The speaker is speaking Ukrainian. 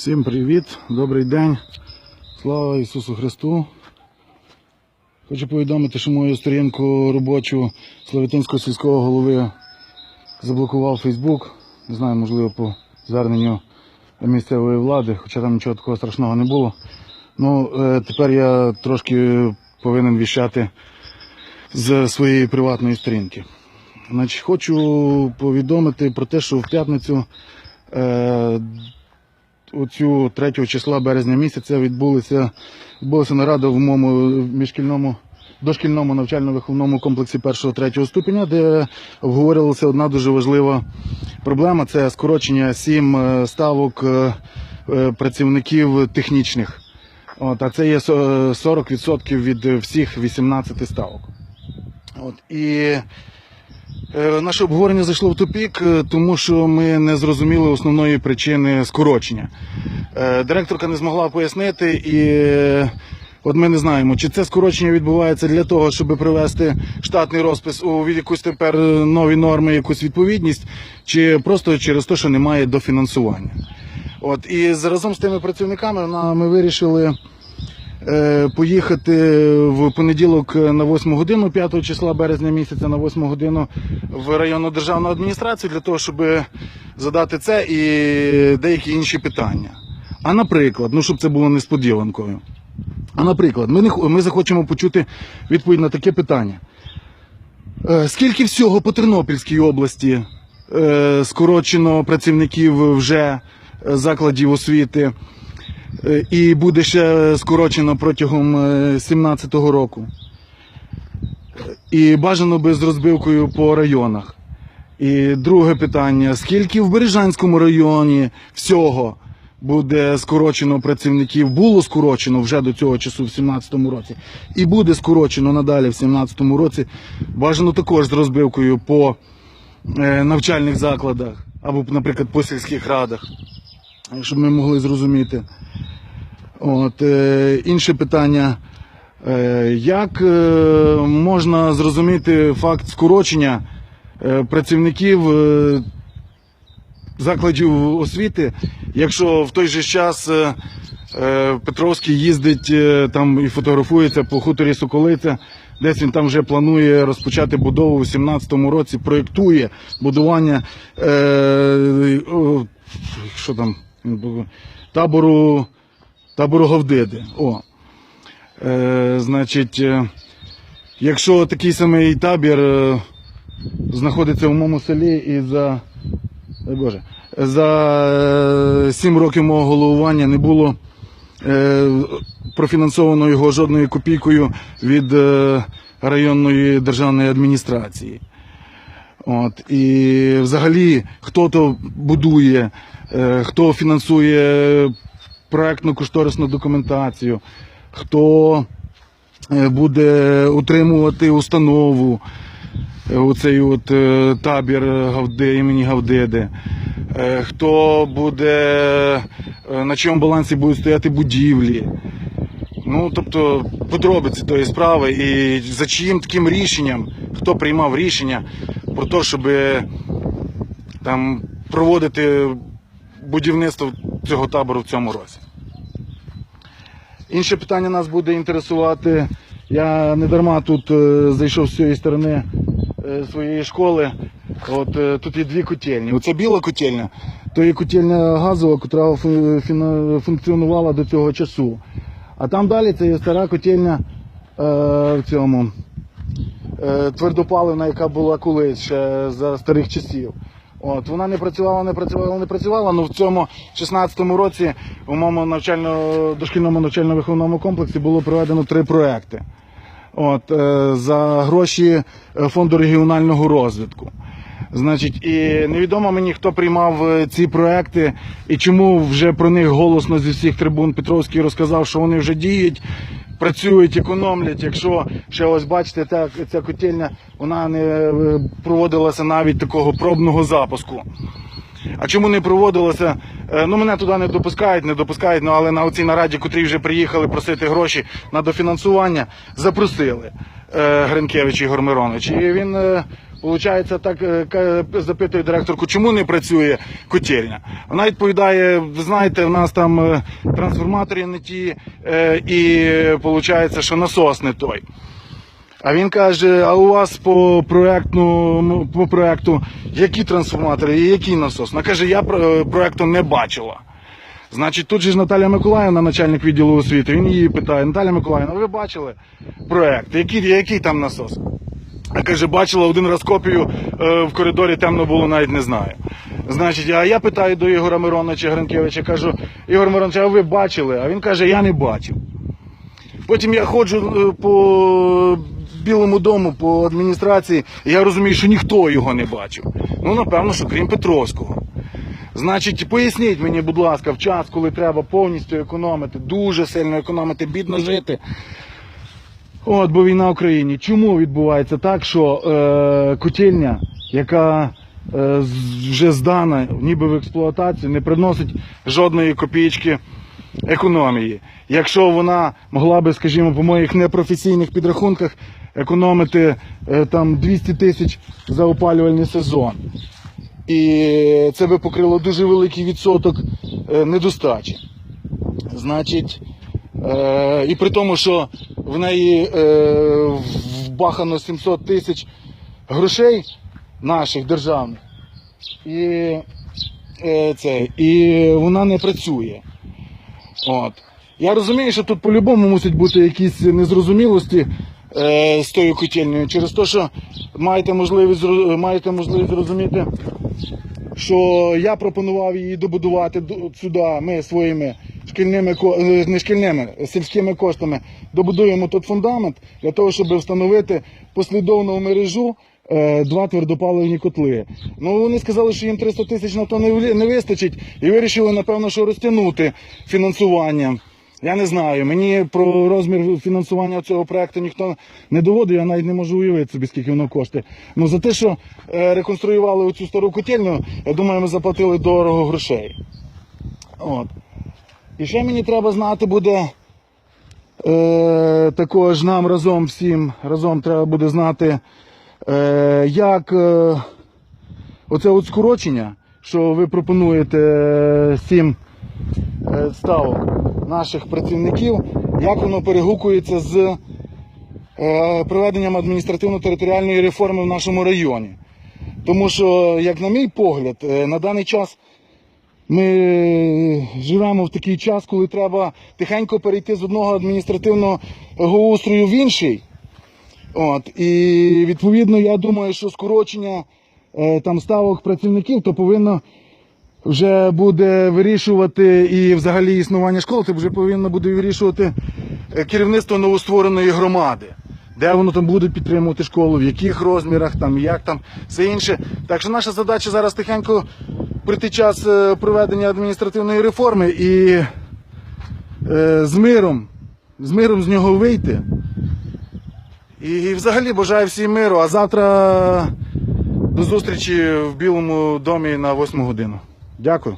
Всім привіт, добрий день. Слава Ісусу Христу. Хочу повідомити, що мою сторінку робочу Славітинського сільського голови заблокував Фейсбук. Не знаю, можливо, по зверненню місцевої влади, хоча там нічого такого страшного не було. Ну, е, тепер я трошки повинен віщати з своєї приватної сторінки. Значить, хочу повідомити про те, що в п'ятницю е, оцю 3 числа березня місяця відбулася, відбулася нарада в моєму міжшкільному дошкільному навчально-виховному комплексі 1-3 ступеня, де обговорювалася одна дуже важлива проблема це скорочення сім е, ставок е, е, працівників технічних. От, а це є 40% від всіх 18 ставок. От, і Наше обговорення зайшло в тупік, е, тому що ми не зрозуміли основної причини скорочення. Е, Директорка не змогла пояснити, і е, от ми не знаємо, чи це скорочення відбувається для того, щоб привести штатний розпис у якусь тепер е, нові норми, якусь відповідність, чи просто через те, що немає дофінансування. От і разом з тими працівниками ми вирішили е, поїхати в понеділок на 8 годину, 5 числа березня місяця на 8 годину в районну державну адміністрацію для того, щоб задати це і деякі інші питання. А наприклад, ну щоб це було несподіванкою. А наприклад, ми, не, ми захочемо почути відповідь на таке питання. Е, Скільки всього по Тернопільській області е, скорочено працівників вже е, закладів освіти? Е, і буде ще скорочено протягом 2017 року. Е, І бажано би з розбивкою по районах. І друге питання: скільки в Бережанському районі всього буде скорочено працівників? Було скорочено вже до цього часу в 2017 році, і буде скорочено надалі в 2017 році. Бажано також з розбивкою по е, навчальних закладах або, наприклад, по сільських радах, щоб ми могли зрозуміти. От, е, інше питання. Е, як е, можна зрозуміти факт скорочення працівників закладів освіти, якщо в той же час Петровський їздить там і фотографується по хуторі Соколиця, десь він там вже планує розпочати будову у 2017 році, проєктує будування що там, табору табору Говдиди. О. Е, значить, е, якщо такий самий табір е, знаходиться в моєму селі і за, дай Боже, за 7 років мого головування не було е, профінансовано його жодною копійкою від е, районної державної адміністрації. От, і взагалі, хто то будує, е, хто фінансує проектну кошторисну документацію, хто е, буде утримувати установу, е, оцей от табір Гавди, імені Гавдиди, е, хто буде, на чому балансі будуть стояти будівлі. Ну, тобто, подробиці тої справи і за чиїм таким рішенням, хто приймав рішення про те, щоб там проводити будівництво цього табору в цьому році. Інше питання нас буде інтересувати. Я не дарма тут е, зайшов з цієї сторони е, своєї школи. От е, тут є дві котельні. Оце біла котельня, то є котельня газова, яка функціонувала до цього часу. А там далі це є стара котельня е, в цьому е, твердопаливна, яка була колись ще за старих часів. От, вона не працювала, не працювала, не працювала, але в цьому 16-му році у моєму навчально, дошкільному навчально-виховному комплексі було проведено три проекти. От, е, за гроші е, фонду регіонального розвитку. Значить, і невідомо мені, хто приймав е, ці проекти і чому вже про них голосно зі всіх трибун Петровський розказав, що вони вже діють, працюють, економлять. Якщо ще ось бачите, та, ця котельня вона не е, проводилася навіть такого пробного запуску. А чому не проводилося? Е, Ну, мене туди не допускають, не допускають, ну, але на цій нараді, котрі вже приїхали просити гроші на дофінансування, запросили Гринкевич Ігор Миронович. І він Получається, так е, запитує директорку, чому не працює котельня. Вона відповідає: ви знаєте, в нас там е, трансформатори не ті, е, і виходить, що насос не той. А він каже: а у вас по проектну по проекту які трансформатори і який насос? Вона каже, я про- проекту не бачила. Значить, тут же ж Наталя Миколаївна, начальник відділу освіти, він її питає: Наталя Миколаївна, ви бачили проект? Який, який там насос? Каже, бачила один раз копію е, в коридорі, темно було, навіть не знаю. Значить, а я питаю до Ігора Мироновича Гринкевича, кажу, Ігор Миронович, а ви бачили? А він каже, я не бачив. Потім я ходжу е, по Білому дому, по адміністрації, і я розумію, що ніхто його не бачив. Ну, напевно, що крім Петровського. Значить, поясніть мені, будь ласка, в час, коли треба повністю економити, дуже сильно економити, бідно жити. От, бо війна в Україні. Чому відбувається так, що е, котельня, яка е, вже здана ніби в експлуатацію, не приносить жодної копійки економії. Якщо вона могла би, скажімо, по моїх непрофесійних підрахунках економити е, там 200 тисяч за опалювальний сезон. І це би покрило дуже великий відсоток е, недостачі. Значить, е, і при тому, що в неї е, вбахано 700 тисяч грошей наших державних, і, е, це, і вона не працює. От. Я розумію, що тут по-любому мусять бути якісь незрозумілості е, з тою котельнею, через те, що маєте можливість, маєте можливість зрозуміти, що я пропонував її добудувати до- сюди, ми своїми шкільними е, не шкільними, сільськими коштами добудуємо тут фундамент для того, щоб встановити послідовну мережу. е, Два твердопаливні котли. Ну вони сказали, що їм 300 тисяч на то не вистачить, і вирішили, напевно, що розтягнути фінансування. Я не знаю. Мені про розмір фінансування цього проекту ніхто не доводив, я навіть не можу уявити собі, скільки воно коштує. Ну за те, що е, реконструювали оцю стару котельню, я думаю, ми заплатили дорого грошей. От. І ще мені треба знати буде. Е, також нам разом всім разом треба буде знати, е, як е, оце от скорочення, що ви пропонуєте е, сім е, ставок наших працівників, як воно перегукується з е, проведенням адміністративно-територіальної реформи в нашому районі. Тому що, як на мій погляд, е, на даний час ми живемо в такий час, коли треба тихенько перейти з одного адміністративного устрою в інший. От, і відповідно, я думаю, що скорочення е, там ставок працівників то повинно вже буде вирішувати і взагалі існування школи, це вже повинно буде вирішувати е, керівництво новоствореної громади. Де воно там буде підтримувати школу, в яких розмірах, там, як там, все інше. Так що наша задача зараз тихенько прийти час е, проведення адміністративної реформи і е, з миром, з миром з нього вийти. І, і взагалі бажаю всім миру. А завтра до зустрічі в Білому домі на 8 годину. Дякую.